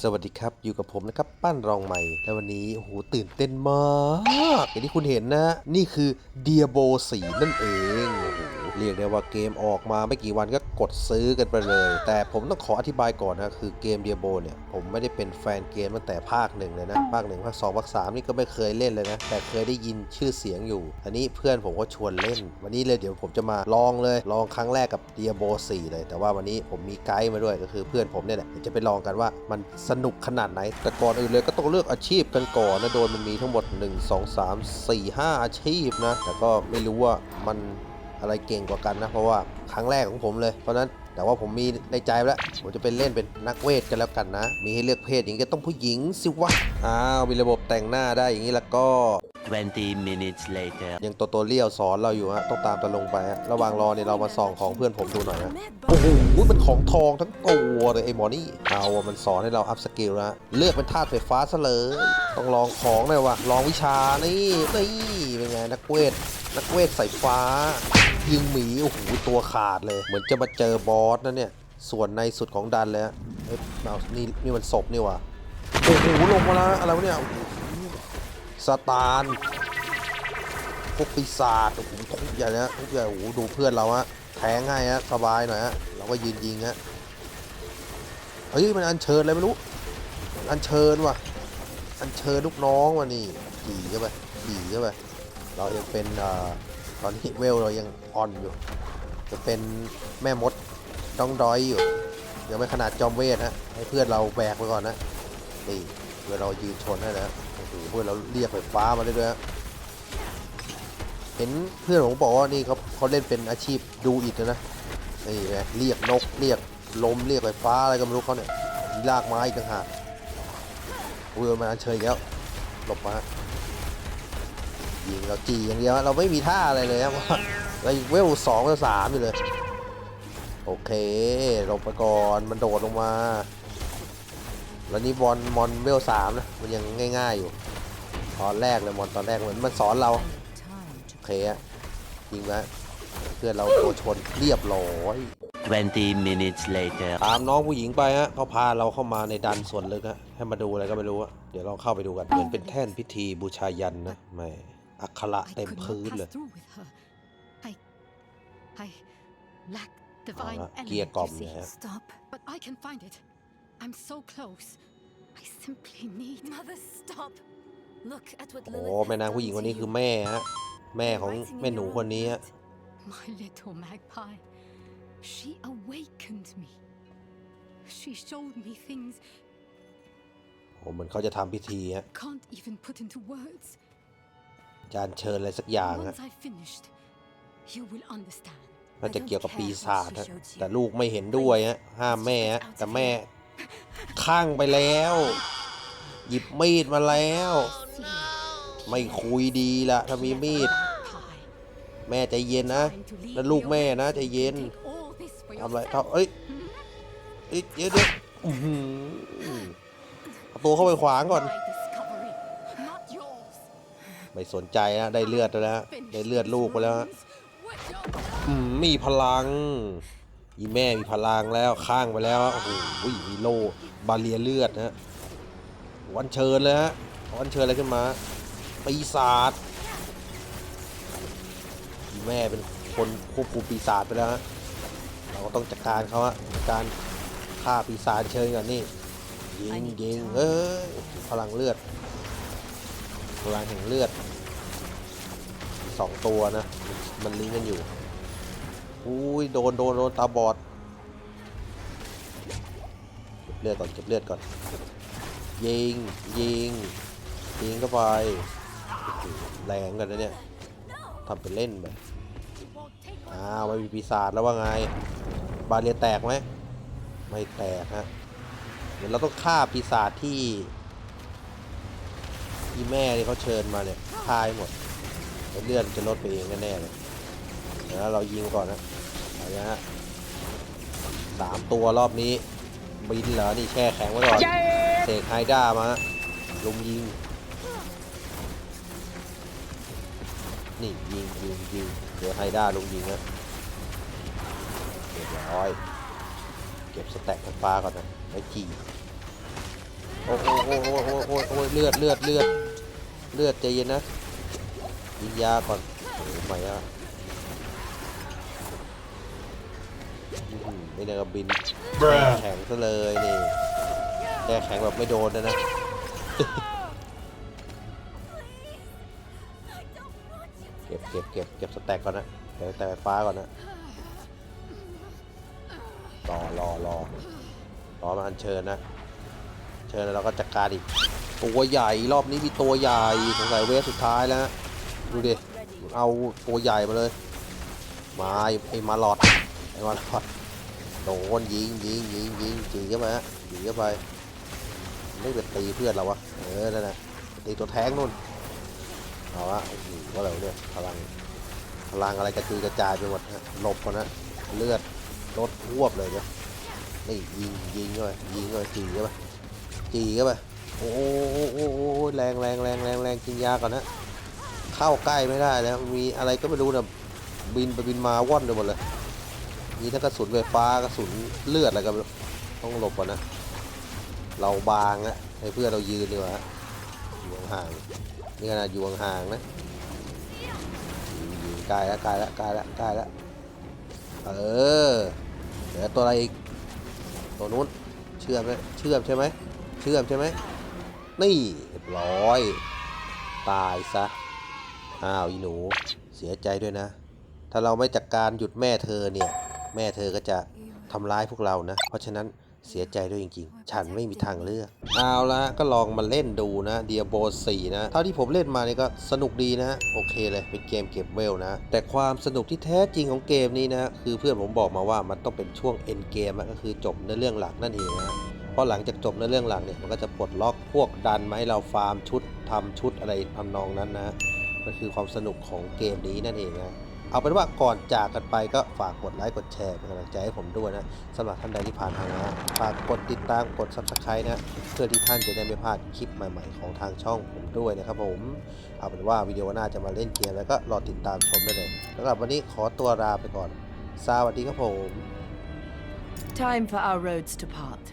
สวัสดีครับอยู่กับผมนะครับปั้นรองใหม่ แล้ววันนี้โอ้โหตื่นเต้นมากอย่างที่คุณเห็นนะ นี่คือเดียโบสีนั่นเองเรียกได้ว่าเกมออกมาไม่กี่วันก็กดซื้อกันไปเลย แต่ผมต้องขออธิบายก่อนนะ คือเกมเดียโบเนี่ย ผมไม่ได้เป็นแฟนเกมตั้งแต่ภาคหนึ่งเลยนะ ภาคหนึ่งภาคสองภาคสามนี่ก็ไม่เคยเล่นเลยนะ แต่เคยได้ยินชื่อเสียงอยู่ อันนี้เพื่อนผมก็ชวนเล่น วันนี้เลยเดี๋ยวผมจะมาลองเลย ลองครั้งแรกกับเดียโบ4เลย แต่ว่าวันนี้ผมมีไกด์มาด้วยก็คือเพื่อนผมเนี่ยแหละจะไปลองกันว่ามันสนุกขนาดไหน แต่ก่อนอื่นเลยก็ต้องเลือกอาชีพกันก่อนนะ โดนมันมีทั้งหมด 1 2 3 4 5 อาชีพนะ แต่ก็ไม่รู้ว่ามันอะไรเก่งกว่ากันนะ เพราะว่าครั้งแรกของผมเลย เพราะฉะนั้นแต่ว่าผมมีในใจแล้ว ผมจะเป็นเล่นเป็นนักเวทกันแล้วกันนะ มีให้เลือกเพศอย่างนี้ก็ต้องผู้หญิงสิวะ อ้าว มีระบบแต่งหน้าได้อย่างนี้แล้วก็ 20 minutes later. ยังโตโตเรียวสอนเราอยู่ฮะต้องตามตะลงไปฮะระหว่างรอเนี่ยเรามาส่องของเพื่อนผมดูหน่อยฮะโอ้โหมันของทองทั้งตัวเลยไอ้หมอนี่เอาอะมันสอนให้เราอัพสกิลนะเลือกเป็นธาตุไฟฟ้าซะเลยต้องลองของหน่อยว่ะลองวิชานี่นี่เป็นไงนักเวทนักเวทสายฟ้า ยิงหมีโอ้โหตัวขาดเลย เหมือนจะมาเจอบอสนะเนี่ยส่วนในสุดของดันเลยฮะเอ้ยเอานี่นี่มันศพนี่ว่ะโอ้โหลงมาแล้วอะไรวะเนี่ยโอ้โห สตาร์นพวกปีศาจโอ้โหทุบใหญ่นะทุบใหญ่โอ้โหดูเพื่อนเราฮะแทงง่ายฮะสบายหน่อยฮะเราก็ยืนยิงฮะเฮ้ยมันอัญเชิญอะไรไม่รู้มันเชิญว่ะอัญเชิญลูกน้องว่ะนี่ขี่เข้าไปขี่เข้าไปเรายังเป็นอตอนนี้เวลเรายังอ่อนอยู่ จะเป็นแม่มดดองดอยอยู่ยังไม่ขนาดจอมเวทฮะให้เพื่อนเราแบกไปก่อนนะนี่เพื่อเรายืนชนให้แล้ว อ้โหเพื่อเราเรียกไฟฟ้ามาเรื่อยๆเห็นเพื่อนผมบอกว่านี่เขาเขาเล่นเป็นอาชีพดูอิดนะนี่ไงเรียกนกเรียกลมเรียกไฟฟ้าอะไรก็ไม่รู้เขาเนี่ยมีลากไม้อีกต่างหากเรือมาเชยอีกแล้วหลบมายิงเราจีอย่างเดียวเราไม่มีท่าอะไรเลยครับเราเวลสองเวลสามอยู่เลย โอเคหลบไปก่อนมันโดดลงมา แล้วนี่บอลมอนเวลสามนะมันยังง่าย ๆอยู่ ตอนแรกเลยมอนตอนแรกเหมือนมันสอนเราโอเคอะยิงไว้เพื่อนเราตัวชนเรียบร้อย20 minutes later. ตามน้องผู้หญิงไปฮะเขาพาเราเข้ามาในดันส่วนลึกฮะให้มาดูอะไรก็ไม่รู้อะเดี๋ยวเราเข้าไปดูกันเหมือนเป็นแท่นพิธีบูชายันนะแหม่อักขระ I เต็ม could พื้น not เลย pass through with her. I, I lack divine ละ element, เกียร์กล่อม you เนี่ย see. ฮะ Stop. But I can find it. I'm so close. I simply need. Mother, stop. Look at what โอ้ Lilith แม่นางผู้หญิงคนนี้คือแม่ฮะ แม่ของแม่หนูคนนี้ฮะ My little magpie. She awakened me. She showed me things โอ้เหมือนเขาจะทำพิธีฮะ can't even put into words. จานเชิญอะไรสักอย่างฮะ Once I've finished, you will understand. น่าจะเกี่ยวกับปีศาจฮะแต่ลูกไม่เห็นด้วยฮะห้ามแม่ฮะแต่แม่ ข้างไปแล้ว หยิบมีดมาแล้ว ไม่คุยดีละถ้ามีมีด แม่ใจเย็นนะนั่นลูกแม่นะใจเย็นทำอะไร yourself. ทำเอ้ยเอ้ยเดี๋ยวเดี๋ยวอื้อหือเอาตัวเข้าไปขวางก่อน ไม่สนใจนะได้เลือดแล้วนะได้เลือดลูกไปแล้วฮะมีพลัง อีแม่มีพลังแล้วข้างไปแล้วโอ้โหมีโลบาเลียเลือดนะฮะวันเชิญเลยฮะวันเชิญอะไรขึ้นมาปีศาจอีแม่เป็นคนควบคุมปีศาจไปแล้วฮะเราก็ต้องจัดการเขาฮะการฆ่าปีศาจเชิญก่อนนี่ยิงยิงเอ้ยพลังเลือดพลังแห่งเลือดสองตัวนะมันลิงก์กันอยู่ อุ้ยโดนโดนโดนตาบอดเก็บเลือดก่อนเก็บเลือดก่อน ยิงยิงยิงเข้าไปโอ้โหแรงกันนะเนี่ยทำเป็นเล่นไปอ้าวไม่มีปีศาจแล้วว่าไง บาเรียแตกไหมไม่แตกฮะเดี๋ยวเราต้องฆ่าปีศาจที่ที่แม่ที่เขาเชิญมาเนี่ยฆ่าให้หมดเลือดจะลดไปเองแน่ๆเลย ดี๋ยวเรายิงก่อนนะเอาละฮะสามตัวรอบนี้ บินเหรอ นี่แช่แข็งไว้ก่อนเสกไฮด้ามาลุมยิง นี่ยิงยิงยิงเดี๋ยวไฮด้าลุมยิงนะเรียบร้อย เก็บสแต็กไฟฟ้าก่อนนะไว้จีโอ้โหโอ้โหโอ้โหโอ้โหโอ้โหเลือดเลือดเลือดเลือดใจเย็นนะกินยาก่อนโอ้โหไม่อะ อื้อหือไม่ได้กับบินแข็งซะเลยนี่แค่แข็งแบบไม่โดนนะนะเก็บเก็บเก็บเก็บสแต็กก่อนนะเก็บสแต็กไฟฟ้าก่อนนะรอรอรอรอมาอัญเชิญนะเชิญแล้วเราก็จัดการอีกตัวใหญ่รอบนี้มีตัวใหญ่สงสัยเวฟสุดท้ายแล้วนะดูดิเอาตัวใหญ่มาเลยมาไอ้ไอ้มาหลอดไอ้มาหลอด โดนยิงยิงยิงยิงจีเข้าไปฮะจีเข้าไปไม่ไปตีเพื่อนเราวะเออนั่นนะตีตัวแท้งนู่นเอาวะโอ้โหว่าอะไรเนี่ยพลังพลังอะไรกระจุยกระจายไปหมดฮะหลบก่อนนะเลือดลดรวบเลยเนี่ยนี่ยิงยิงเข้าไปยิงเข้าไปจีเข้าไปจีเข้าไปโอ้โหโอ้โอ้แรงแรงแรงแรงแรงกินยาก่อนนะเข้าใกล้ไม่ได้แล้วมีอะไรก็ไม่รู้นะบินไปบินมาว่อนไปหมดเลย มีทั้งกระสุนไฟฟ้ากระสุนเลือดอะไรก็ต้องหลบก่อนนะ เราบางอะให้เพื่อนเรายืนดีกว่าฮะอยู่ห่างนี่ขนาดอยู่ห่างนะยิงใกล้แล้วใกล้แล้วใกล้แล้วใกล้แล้วเออเหลือตัวอะไรอีกตัวนู้นเชื่อมไหมเชื่อมใช่ไหมเชื่อมใช่ไหมนี่เรียบร้อย ตายซะอ้าวอีหนูเสียใจด้วยนะ ถ้าเราไม่จัดการหยุดแม่เธอเนี่ย แม่เธอก็จะทำร้ายพวกเรานะ เพราะฉะนั้นเสียใจด้วยจริงๆ ฉันไม่มีทางเลือก เอาละก็ลองมาเล่นดูนะเดียโบ4นะ เท่าที่ผมเล่นมาเนี่ยก็สนุกดีนะ โอเคเลย เป็นเกมเก็บเวลนะ แต่ความสนุกที่แท้จริงของเกมนี้นะ คือเพื่อนผมบอกมาว่ามันต้องเป็นช่วงเอ็นเกมก็คือจบในเรื่องหลักนั่นเองนะเพราะหลังจากจบในเรื่องหลักเนี่ยมันก็จะปลดล็อกพวกดันมาให้เราฟาร์มชุดทำชุดอะไรทำนองนั้นนะ มันคือความสนุกของเกมนี้นั่นเองนะ เอาเป็นว่าก่อนจากกันไปก็ฝากกดไลค์กดแชร์เป็นกำลังใจให้ผมด้วยนะสำหรับท่านใดที่ผ่านทางนะฝากกดติดตามกด subscribe นะเพื่อที่ท่านจะได้ไม่พลาดคลิปใหม่ๆของทางช่องผมด้วยนะครับผม เอาเป็นว่าวิดีโอหน้าจะมาเล่นเกมแล้วก็รอติดตามชมได้เลยสำหรับวันนี้ขอตัวลาไปก่อนสวัสดีครับผม Time for our roads to part.